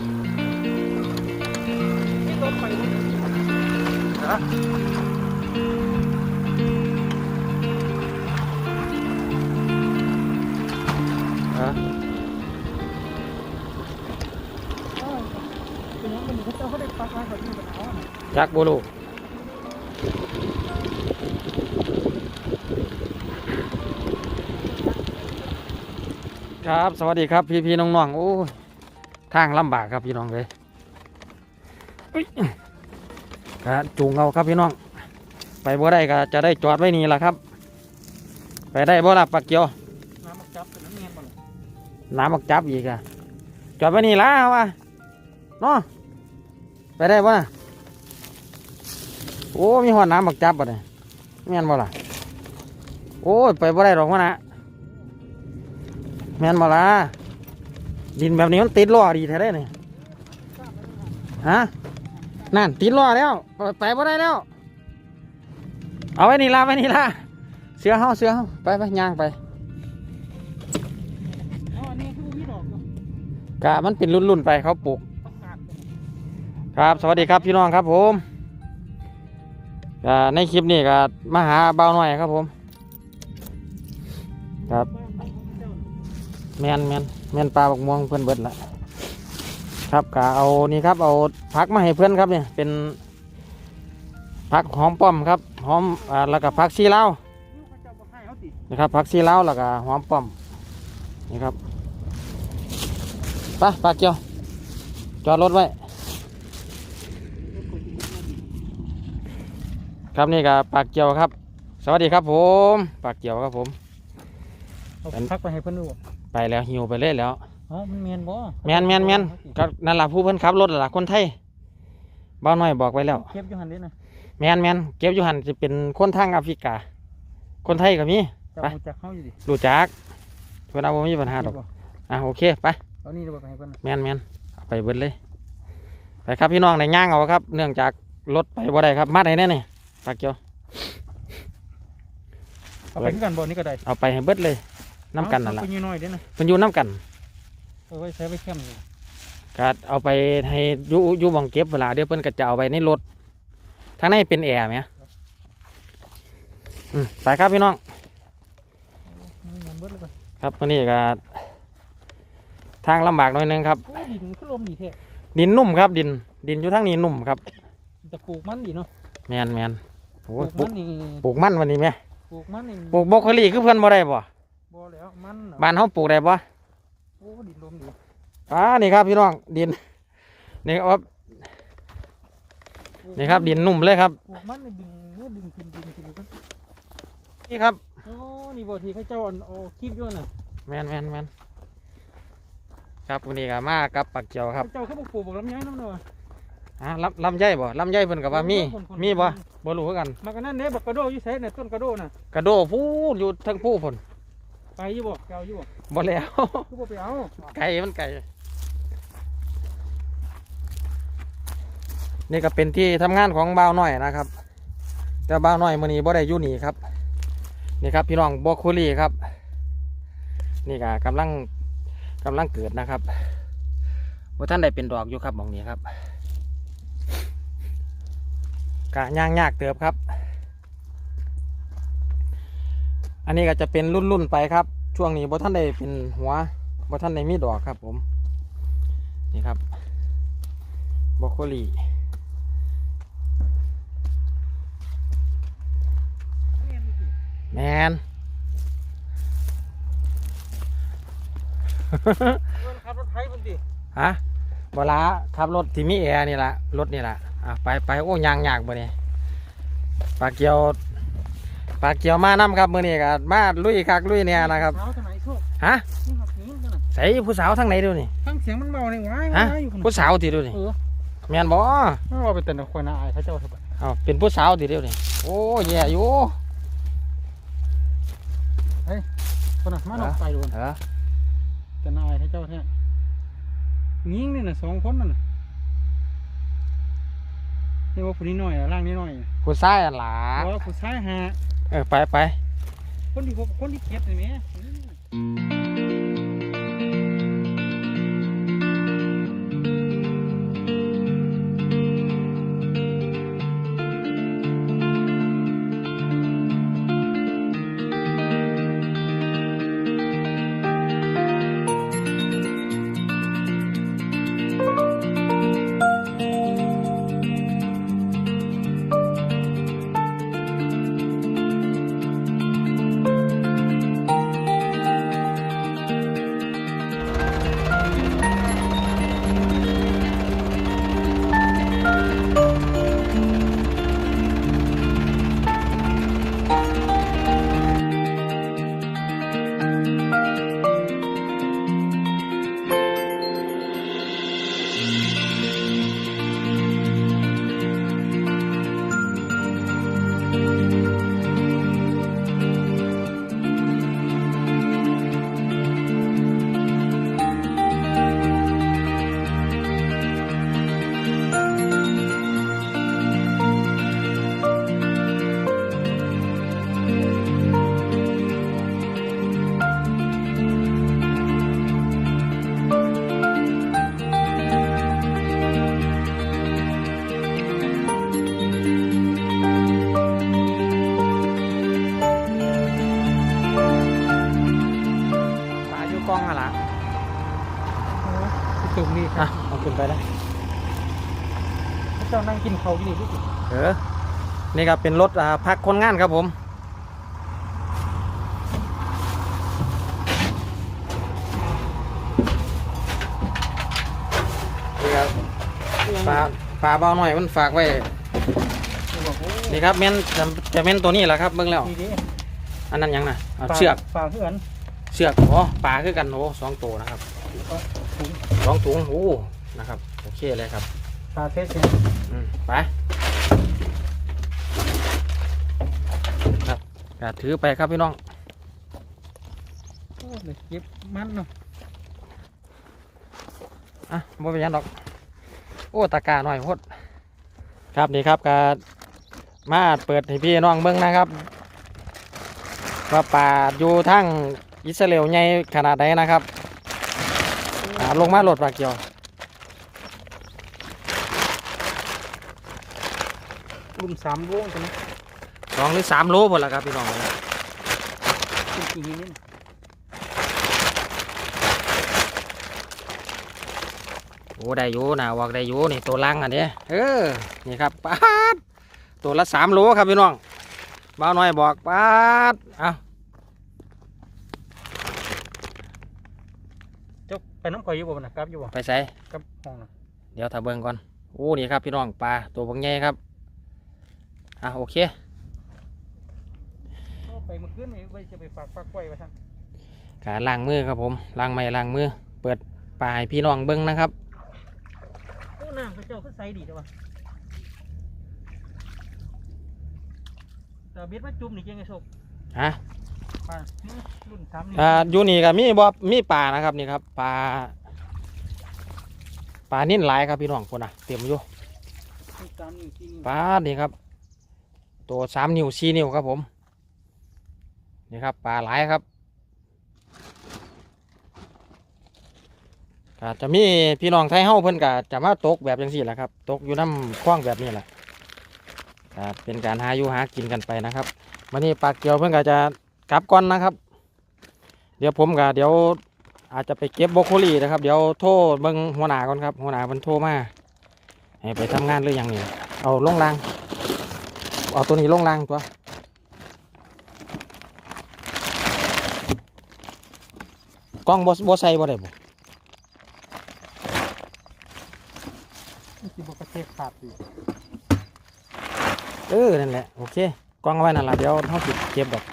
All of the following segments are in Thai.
นี่รถไปรถฮะฮะยังไงเขาเจ้าเขาได้ปักบูลูครับ สวัสดีครับ พี่พี่น้องๆ โอ้ ทางลำบากครับพี่น้องเลยอุ๊ยก็จูงเอาครับพี่น้อง ไปบ่ได้ก็จะได้จอดไว้นี่แหละครับ ไปได้บ่ล่ะปักเกียว น้ำมันจับเป็นน้ำเนียนบ่ล่ะน้ำบักจับอีกอะจอดไว้นี่แล้ววะเนาะไปได้บ่นะโอ้มีหอดน้ำบักจับบ่เนี่ยแม่นบ่ล่ะโอ้ยไปบ่ได้หรอกวะนะแม่นบ่ล่ะ ดินแบบนี้มันติดล้อดีแท้ได้เนี่ยฮะนั่นติดล้อแล้วไปไปบ่ได้แล้ว เอาไว้นี่ละไว้นี่ละเสือเฮาเสือเฮาไปไปย่างไปกะมันเป็นรุ่นๆไปเขาปลูกครับสวัสดีครับพี่น้องครับผมในคลิปนี้ก็มาหาเบาหน่อยครับผม ครับแมนแมน แมนปลาบักม่วงเพื่อนเบิดละครับก็เอานี่ครับเอาพักมาให้เพื่อนครับเนี่ยเป็นพักหอมป้อมครับหอมอ่าแล้วก็พักซีลาวนิ้วเขาเจ้าบ่ให้เขาสินะครับพักซีลาวแล้วก็หอมป้อมนี่ครับไปปลาเกียว จอดรถไว้ ครับนี่ก็ปากเกียวครับ สวัสดีครับผมปากเกียวครับผมเอาพักไปให้เพิ่อนดู ไปแล้วหิวไปเลยแล้วอ๋อมันเมียนบ่แมนแมนแมนก็นั่นล่ะผู้เพิ่นขับรถล่ะคนไทยบ้าวน้อยบอกไว้แล้วเก็บอยู่หันเด้นะแมนแมนเก็บอยู่หันจะเป็นคนทางแอฟริกา คนไทยก็มีเจ้าไปรู้จักเขาอยู่ดิรู้จักเพื่อนเอาบ่มีปัญหาดอกบ่อะโอเคไปเอานี่เดี๋ยวไปให้เพิ่นน่ะแมนแมนเอาไปเบิดเลยไปครับพี่น้องในย่างเอาครับ เนื่องจากรถไปบ่ได้ครับมาไหนแน่นี่ปากเกียวเอาไปคือกันบ่นี่ก็ได้เอาไปให้เบิดเลย น้ำกันนั่นเอาล่ะไปอยู่น้อยเด้นะเพิ่นอยู่น้ำกันเอาไว้ใช้ไว้แคมป์อยู่ก็เอาไปให้อยูอยูบังเก็บเวลาเดี๋ยวเพิ่นก็จะเอาไปในรถทางในเป็นแอร์ไหมอืมไปครับพี่น้องมันเมียนเบิดเลยไปครับวันนี้ก็ทางลำบากหน่อยนึงครับโอ้ดินคือลมดีแท้ดินนุ่มครับดิน ดินอยู่ทางนี้นุ่มครับจะปลูกมันดีเนาะแมนแมนโอ้ปลูยกปลูมักนนี่ปลูกมันวันนี้ไหมปลูกมันนี่ปลูกบรอกโคลีคือเพื่อนบ่ได้บ่ บ่แล้วมันน่ะบ้านเขาปลูกได้บ่โอ้ดินลมดีอ่านี่ครับพี่น้องดิน นี่ครับ นี่ครับดินนุ่มเลยครับ ปลูกมันนี่ดึงเนื้อดึงขึ้นดึงขึ้นดึงขึ้นนี่ครับโอ้นี่บ่ที่เขาเจ้าอันเอาคลิปอยู่น่ะแมนแมนแมนครับวันนี้ก็มากับปักเจียวครับเขาเจ้าเขาบอกปลูกบอกลำไยน้ำเนาะอ่าลำลำไยบ่ลำไยเพิ่นกับว่ามีคนคนมีบ่บ่รู้คือกัน มันก็นั่นเด้บักกระโดอยู่ไสเนี่ยต้นกระโดน่ะกระโดดพูดอยู่ทั้งผู้พุ่น ไปอยู่บ่เก่าอยู่บ่บ่แล้ว คือบ่ไปเอาไก่มันไก่นี่ก็เป็นที่ทำงานของบ่าวน้อยนะครับ แต่บ่าวน้อยมื้อนี้บ่ได้อยู่นี่ครับ นี่ครับพี่น้องบรอกโคลีครับ นี่ก็กำลังกำลังเกิดนะครับว่าท่านได้เป็นดอกอยู่ครับหมองนี้ครับกะย่างยากเติบครับ อันนี้ก็จะเป็นรุ่นรุ่นๆไปครับ ช่วงนี้บ่ท่านได้เป็นหัวบ่ท่านได้มีดอกครับผม นี่ครับบรอกโคลีแมนเออขับรถไถเพิ่นติฮะบลาขับรถที่มีแอร์นี่ละรถนี่ละอะไปไปโอ้ยางยากบ่เนี่ยปลาเกียว ปลาเกียวมานํครับมื้อนี้ก็มาลุยคักลุยเนี่ยนะครับสาวทางไหนโชคฮะนี่หักนี้กันน่ะใส่ผู้สาวทางไหนดูนี่ทั้งเสียงมันเบานี่ว้ายฮะว้ายอยู่พุ่นผู้สาวติดูนี่เออแม่นบ่มันว่าไปแต่ละคนน่ะอายเขาเจ้าเถอะบัดเอาเป็นผู้สาวติเดียวนี่โอ้แย่อยู่คนน่ะมาหนอกไปโดนเออแต่น่าอายเขาเจ้าแท้ยิงนี่น่ะสองคนนั่นน่ะนี่ว่าผู้นี้น้อยอะร่างนี้น้อยอะผู้ชายอันหลาว่าผู้ชายหา เออไปไปคนที่คนที่เก็บนี่ไหม กินเขาวอยู่นี่ด้วยสิเออ นี่ครับเป็นรถอ่าพักคนงานครับผม นี่ครับปลาปลาเบาหน่อยมันฝากไว้บอกโอ้นี่ครับแม่นจะจะแม่นตัวนี้แหละครับเบิ่งแล้วดีดีอันนั้นหยังนะเอาเชือกฝากเพื่อนเชือกอ๋อปลาคือกันโอ้สองตัวนะครับถุงสองถุงโอ้นะครับ โอเคเลยครับปลาเทสเนี่ยอืมไปครับก็ถือไปครับพี่น้องโอ้เดี๋ยเก็บมันเนาะอะบ่เป็นหยังดอก โอ้ตะกร้าหน่อยโพดครับนี่ครับก็มาเปิดให้พี่น้องเบิ่งนะครับ ว่าป่าอยู่ทั้งอิสราเอลใหญ่ขนาดไหนนะครับอ่าลงมาโหลดปลาเกียว รุ่มสามวงใช่ไหมสองหรือสามโลหมดแล้วครับพี่น้องจริงจริงๆนี่โอ้ได้อยู่นะวอกได้อยู่นี่ตัวล่างอันนี้เออนี่ครับปาดตัวละสามโลครับพี่น้องบ้าวน้อยบอกปาดเอาเจ้าไปน้ำข่อยอยู่บ่นะกลับอยู่บ่ไปใส่กลับห้องนะเดี๋ยวถ้าเบิ่งก่อนโอ้นี่ครับพี่น้องปลาตัวบางใหญ่ครับ อะโอเคเอาไปเมื่อคืนนี่ไว้จะไปฝากฝากไว้ไว้ท่านการล้างมือครับผมล้างไม้ล้างมือ เปิดปลาให้พี่น้องเบิ่งนะครับโอ้น้ำเขาเจ้าเขาใสดีจังวะแต่เบ็ดมาจุ่มนี่เก่งไงโชคฮะปลานี่รุ่นสามนี่อ่าอยู่นี่ก็มีบ่มีปลานะครับนี่ครับปลาปลานิ่นหลายครับพี่น้องคนน่ะเต็มอยู่รุ่นสามนี่ที่นี่ปลานี่ครับ ตัวสามนิ้วสี่นิ้วครับผมนี่ครับปลาหลายครับก็จะมีพี่น้องไทยเฮ้าเพิ่นก็จะมาตกแบบจังสี่แหละครับ ตกอยู่น้ำคว้างแบบนี้แหละเป็นการหาอยู่หากินกันไปนะครับวันนี้ปลาเกียวเพิ่นก็จะกลับก่อนนะครับ เดี๋ยวผมก็เดี๋ยวอาจจะไปเก็บโบรอกโคลีนะครับ เดี๋ยวโทรเบิ่งหัวหน้าก่อนครับหัวหน้าเพิ่นโทรมาให้ไปทำงานหรือยังนี่เอาลงล่าง เอาตัวนี้ลงล่างตัวกล้องบสบใส่บ่ได้บ่ที่บอกกระเทศขาดอยู่เออ นั่นแหละ โอเคกล้องเอาไว้นั่นละเดี๋ยวเขาสิเก็บดอก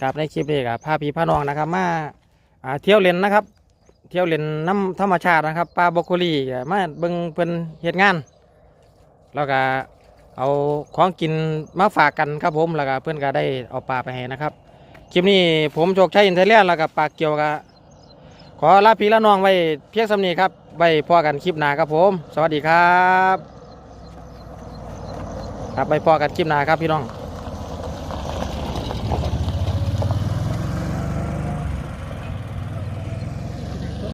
ครับในคลิปนี้กับพาพี่พาน้องนะครับ มาอ่าเที่ยวเล่นนะครับ เที่ยวเล่นน้ำธรรมชาตินะครับปลาบรอกโคลีก็มาเบิ่งเพิ่นเฮ็ดงาน แล้วก็เอาของกินมาฝากกันครับผมแล้วก็เพื่อนก็ได้เอาปลาไปให้นะครับคลิปนี้ผมโชคชัยอินเทเลียนแล้วก็ปลาเกียวก็ขอลาพี่ละน้องไว้เพียงสำนีครับไว้พอกันคลิปหน้าครับผม สวัสดีครับ ครับไปพอกันคลิปหน้าครับพี่น้อง